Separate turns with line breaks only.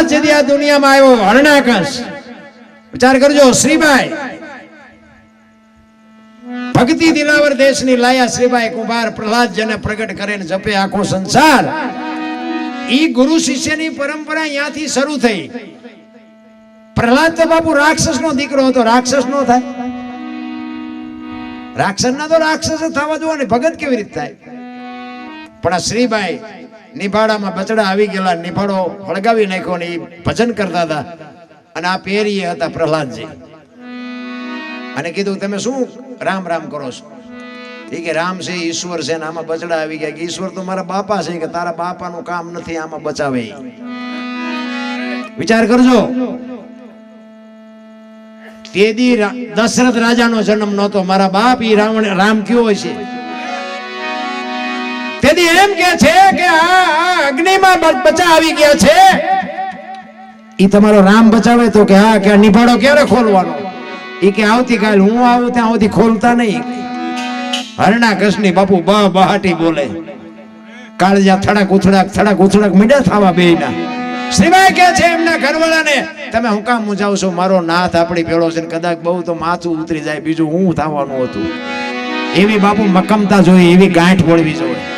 પ્રહલાદ જેથી આ દુનિયામાં આવ્યો વર્ણાકશ. વિચાર કરજો શ્રીભાઈ ભક્તિ દિલાવર દેશની લાયા શ્રીભાઈ કુંભાર પ્રહલાદ જેને પ્રગટ કરે જપે આખો સંસાર. ઈ ગુરુ શિષ્યની પરંપરા ત્યાંથી શરૂ થઈ. પ્રહલાદ તો બાપુ રાક્ષસ નો દીકરો હતો, રાક્ષસ નો થાય. રાક્ષસ ના તો રાક્ષસ થવા દો ને ભગત કેવી રીતે થાય? પણ આ શ્રીબાઈ નિભાડામાં બચડા આવી ગયેલા, નિભાડો હળગાવી નાખ્યો ને એ ભજન કરતા હતા. અને આ પેરીએ હતા પ્રહલાદજી. અને કીધું, તમે શું રામ રામ કરો છો? એ કે, રામ છે, ઈશ્વર છે ને આમાં બચડા આવી ગયા. કે, ઈશ્વર તો મારા બાપા છે કે તારા બાપાનું કામ નથી, આમાં બચાવે વિચાર કરજો. તેદી દશરથ રાજાનો જન્મ નહોતો. મારા બાપ ઈ રાવણ, રામ કયો હોય છે? તેથી એમ કે છે કે આ અગ્નિમાં બચા આવી ગયા છે. એ તમારો રામ બચાવે તો કે હા, કે નિભાડો ક્યારે ખોલવાનો? એ કે આવતીકાલ હું આવું ત્યાં સુધી ખોલતા નહીં. હરણા કૃષ્ણી બાપુ બા બહાટી બોલે. કાળજા થડાક ઉથડાક થડાક ઉથડાક મીડા થવા બે ના સિવાય કે છે એમના ઘરવાળાને, તમે હું કામ મુજાવ છો મારો નાથ આપણી ભેળો છે કદાચ બહુ તો માથું ઉતરી જાય. બીજું હું થવાનું હતું? એવી બાપુ મકમતા જોઈએ એવી ગાંઠ વળવી જોઈએ